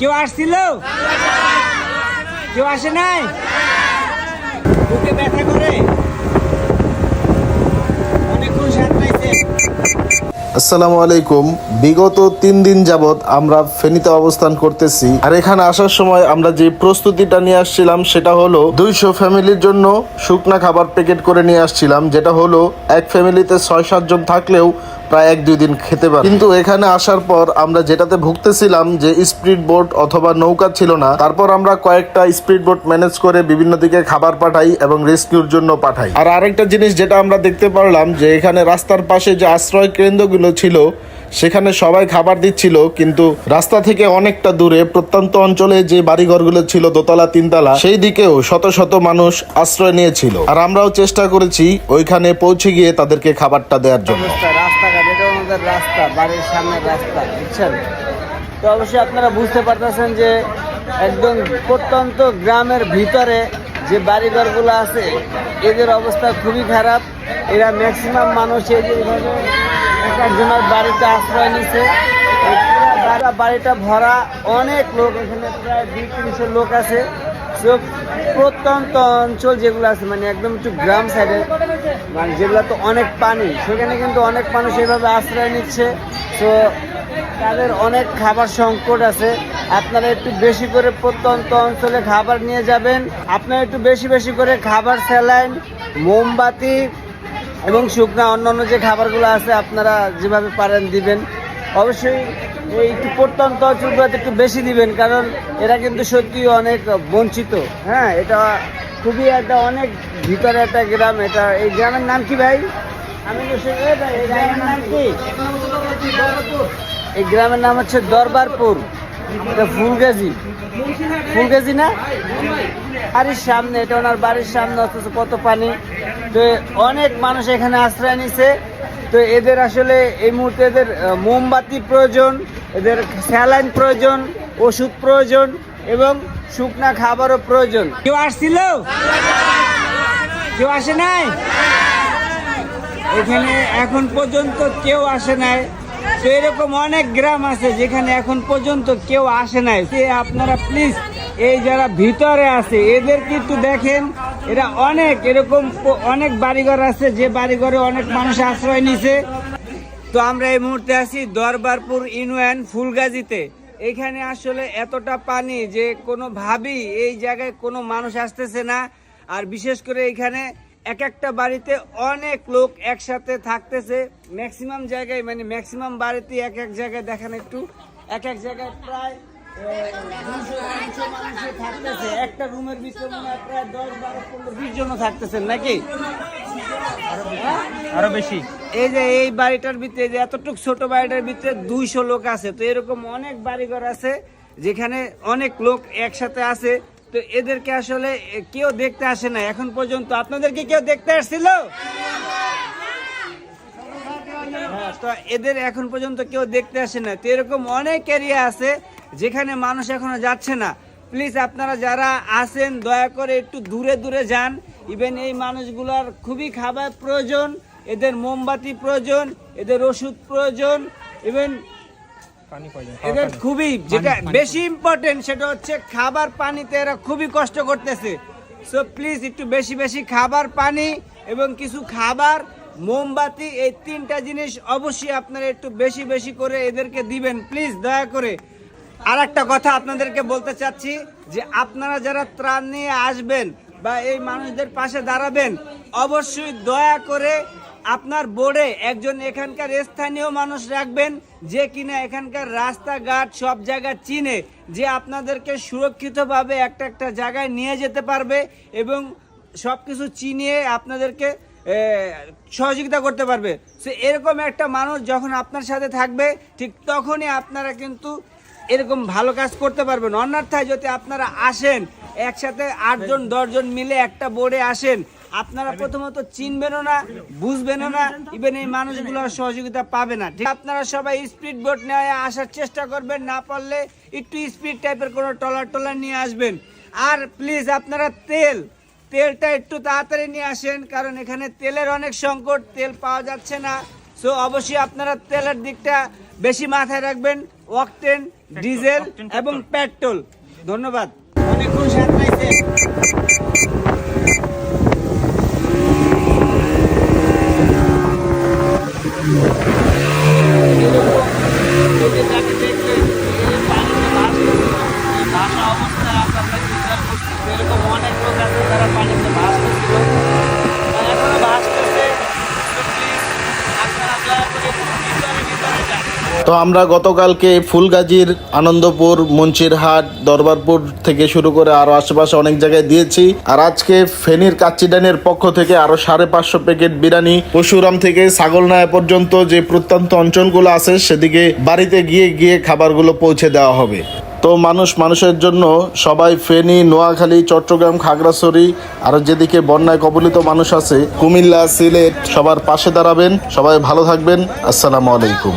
কেউ আসছিল? কেউ আসে নাই? বুকে ব্যথা করে। আসসালামু আলাইকুম। বিগত তিন দিন যাবৎ আমরা ফেনীতে অবস্থান করতেছি। আর এখানে আসার সময় আমরা যে প্রস্তুতিটা নিয়ে আসছিলাম, সেটা হলো দুইশো ফ্যামিলির জন্য শুকনা খাবার প্যাকেট করে নিয়ে আসছিলাম, যেটা হলো এক ফ্যামিলিতে ছয় সাতজন থাকলেও প্রায় এক দুই দিন খেতে পারে। কিন্তু এখানে আসার পর আমরা যেটাতে ভুগতেছিলাম যে স্পিড বোট অথবা নৌকা ছিল না, তারপর আমরা কয়েকটা স্পিড বোট ম্যানেজ করে বিভিন্ন দিকে খাবার পাঠাই এবং রেস্কিউর জন্য পাঠাই। আর আরেকটা জিনিস যেটা আমরা দেখতে পারলাম যে এখানে রাস্তার পাশে যে আশ্রয় কেন্দ্রগুলো ছিল, সেখানে সবাই খাবার দিচ্ছিল, কিন্তু রাস্তা থেকে অনেকটা দূরে প্রত্যন্ত অঞ্চলে যে বাড়িঘরগুলো ছিল, দোতলা, তিনতলা, সেই দিকেও শত শত মানুষ আশ্রয় নিয়েছিল। আর আমরাও চেষ্টা করেছি ওইখানে পৌঁছে গিয়ে তাদেরকে খাবারটা দেওয়ার জন্য। এটা আমাদের রাস্তা, বাড়ির সামনের রাস্তা, বুঝছেন? তো অবশ্যই আপনারা বুঝতে পারতেছেন যে একদম প্রত্যন্ত গ্রামের ভিতরে যে বাড়ি বাড়িঘরগুলো আছে, এদের অবস্থা খুবই খারাপ। এরা ম্যাক্সিমাম মানুষ এই যে এক একজনের বাড়িতে আশ্রয় নিছে। বাড়িটা ভরা অনেক লোক, এখানে প্রায় দুই তিনশো লোক আছে। তো প্রত্যন্ত অঞ্চল যেগুলো আছে মানে একদম একটু গ্রাম সাইডে মানে যেগুলো তো অনেক পানি, সেখানে কিন্তু অনেক মানুষ এভাবে আশ্রয় নিচ্ছে। তো তাদের অনেক খাবার সংকট আছে। আপনারা একটু বেশি করে প্রত্যন্ত অঞ্চলে খাবার নিয়ে যাবেন। আপনারা একটু বেশি বেশি করে খাবার স্যালাইন, মোমবাতি এবং শুকনা অন্যান্য যে খাবারগুলো আছে, আপনারা যেভাবে পারেন দিবেন। অবশ্যই এই একটু প্রত্যন্ত অঞ্চলগুলোতে একটু বেশি দিবেন কারণ এরা কিন্তু সত্যি অনেক বঞ্চিত। হ্যাঁ এটা খুবই একটা অনেক ভিতরে একটা গ্রাম এটা এই গ্রামের নাম কি ভাই? আমি তো সে- এই গ্রামের নাম কি? এই গ্রামের নাম হচ্ছে দরবারপুর এটা ফুলগাজি। ফুলগাজি না? বাড়ির সামনে এটা ওনার বাড়ির সামনে অথচ কত পানি। তো অনেক মানুষ এখানে আশ্রয় নিছে। তো এদের আসলে এই মুহূর্তে এদের মোমবাতি প্রয়োজন এদের স্যালাইন প্রয়োজন, ওষুধ প্রয়োজন এবং শুকনা খাবারও প্রয়োজন। কেউ আসছিল? কেউ আসে নাই? এখানে এখন পর্যন্ত কেউ আসে নাই। তো এরকম অনেক গ্রাম আছে যেখানে এখন পর্যন্ত কেউ আসে নাই। সে আপনারা প্লিজ এই যারা ভিতরে আছে, এদেরকে একটু দেখেন। এরা অনেক, এরকম অনেক বাড়িঘর আছে, যে বাড়িঘরে অনেক মানুষ আশ্রয় নিছে। তো আমরা এই মুহূর্তে আছি দরবারপুর ইউনিয়ন ফুলগাজীতে। এখানে আসলে এতটা পানি যে কোনো ভাবি এই জায়গায় কোনো মানুষ আসতেছে না। আর বিশেষ করে এখানে এক একটা বাড়িতে অনেক লোক একসাথে থাকতেছে। ম্যাক্সিমাম জায়গায় মানে ম্যাক্সিমাম বাড়িতে এক এক জায়গায়, দেখেন একটু, এক এক জায়গায় প্রায় থাকতেছে একটা রুমের ভিতরে প্রায় দশ বারো পনেরো বিশ জনও থাকতেছেন নাকি? আরও বেশি। এই যে এই বাড়িটার ভিতরে যে এতটুকু ছোট বাড়িটার ভিতরে দুইশো লোক আছে তো এরকম অনেক বাড়িঘর আছে যেখানে অনেক লোক একসাথে আছে তো এদেরকে আসলে কেউ দেখতে আসে না। এখন পর্যন্ত আপনাদেরকে কেউ দেখতে আসছিল? হ্যাঁ, তো এদের এখন পর্যন্ত কেউ দেখতে আসে না। তো এরকম অনেক এরিয়া আছে যেখানে মানুষ এখনও যাচ্ছে না। প্লিজ আপনারা যারা আছেন দয়া করে একটু দূরে দূরে যান। ইভেন এই মানুষগুলোর খুবই খাবার প্রয়োজন এদের মোমবাতি প্রয়োজন এদের ওষুধ প্রয়োজন ইভেন এদের খুবই যেটা বেশি ইম্পর্টেন্ট সেটা হচ্ছে খাবার পানিতে এরা খুবই কষ্ট করতেছে। সো প্লিজ একটু বেশি বেশি খাবার পানি এবং কিছু খাবার মোমবাতি এই তিনটা জিনিস অবশ্যই আপনারা একটু বেশি বেশি করে এদেরকে দিবেন। প্লিজ দয়া করে আর একটা কথা আপনাদেরকে বলতে চাচ্ছি যে আপনারা যারা ত্রাণ নিয়ে আসবেন বা এই মানুষদের পাশে দাঁড়াবেন, অবশ্যই দয়া করে আপনার বোর্ডে একজন এখানকার স্থানীয় মানুষ রাখবেন যে কিনা এখানকার রাস্তাঘাট সব জায়গা চিনে, যে আপনাদেরকে সুরক্ষিতভাবে একটা একটা জায়গায় নিয়ে যেতে পারবে এবং সব কিছু চিনিয়ে আপনাদেরকে সহযোগিতা করতে পারবে। সে এরকম একটা মানুষ যখন আপনার সাথে থাকবে, ঠিক তখনই আপনারা কিন্তু এরকম ভালো কাজ করতে পারবেন। অন্যথায় যদি আপনারা আসেন, একসাথে আটজন, দশজন মিলে একটা বোর্ডে আসেন, আপনারা প্রথমত চিনবেনও না, বুঝবেনও না ইভেন এই মানুষগুলোর সহযোগিতা পাবে না। ঠিক, আপনারা সবাই স্পিড বোট নিয়ে আসার চেষ্টা করবেন, না পারলে একটু স্পিড টাইপের কোনো টলার টলার নিয়ে আসবেন। আর প্লিজ আপনারা তেল, তেলটা একটু তাড়াতাড়ি নিয়ে আসেন, কারণ এখানে তেলের অনেক সংকট, তেল পাওয়া যাচ্ছে না। সো অবশ্যই আপনারা তেলের দিকটা বেশি মাথায় রাখবেন ওয়াকটেন ডিজেল এবং পেট্রোল। ধন্যবাদ। অনেকক্ষণ স্বাদ পাইছে এরকম অনেক লোক আছে যারা পানিতে ভাসতেছিল এখনও ভাসতেছে তো প্লিজ আপনারা দয়া করে ভিতরে ভিতরে যান তো আমরা গতকালকে ফুলগাজীর আনন্দপুর, মুন্সিরহাট, দরবারপুর থেকে শুরু করে আরও আশেপাশে অনেক জায়গায় দিয়েছি। আর আজকে ফেনীর কাচ্চিডানের পক্ষ থেকে আরও সাড়ে পাঁচশো প্যাকেট বিরিয়ানি পশুরাম থেকে ছাগলনায়া পর্যন্ত যে প্রত্যন্ত অঞ্চলগুলো আছে, সেদিকে বাড়িতে গিয়ে গিয়ে খাবারগুলো পৌঁছে দেওয়া হবে। তো মানুষ মানুষের জন্য সবাই ফেনী, নোয়াখালী, চট্টগ্রাম, খাগড়াছড়ি, আর যেদিকে বন্যায় কবলিত মানুষ আছে, কুমিল্লা, সিলেট সবার পাশে দাঁড়াবেন। সবাই ভালো থাকবেন। আসসালামু আলাইকুম।